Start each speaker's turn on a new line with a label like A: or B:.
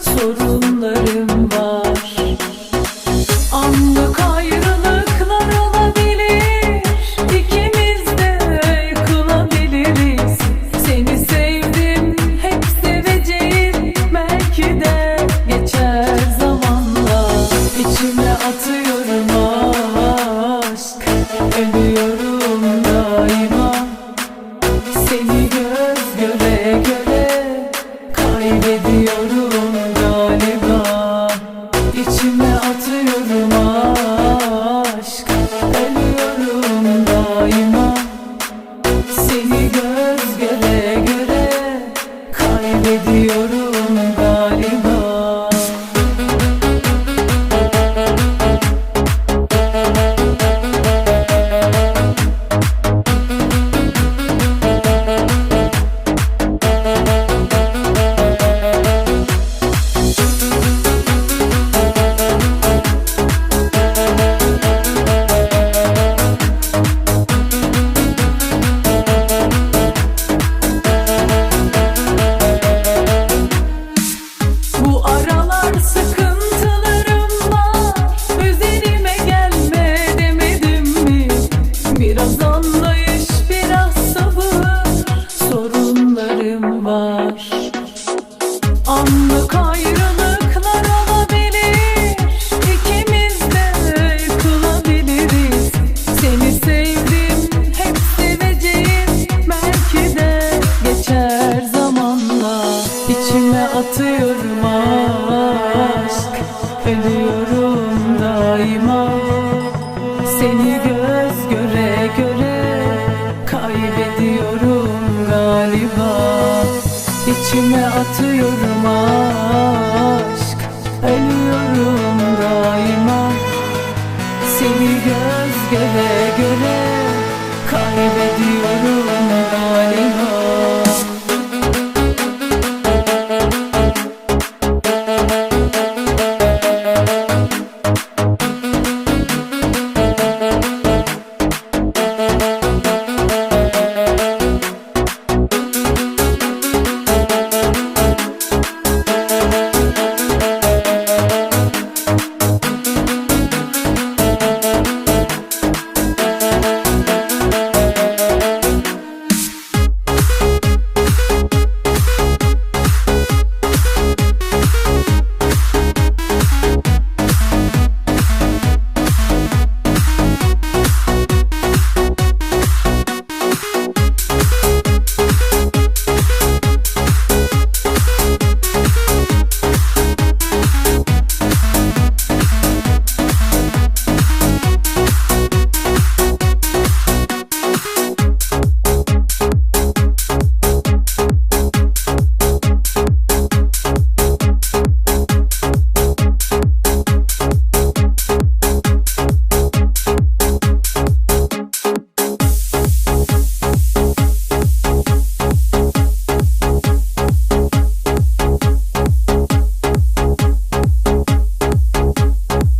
A: sorunlarım var. Anlık ayrılıklar olabilir. İkimiz de yıkılabiliriz Seni sevdim hep seveceğim. Belki de geçer zamanla İçime atıyorum aşk. Ölüyorum Kaybediyorum galiba. İçime atıyorum aşk. Ölüyorum daima. Seni göz göre göre Kaybediyorum Anlık ayrılıklar olabilir. İkimiz de kılabiliriz Seni sevdim hep seveceğim. Belki geçer zamanla İçime atıyorum aşk. Ölüyorum daima. Seni göz İçime atıyorum aşk. Ölüyorum daima. Seni göz göre göre Kaybediyorum.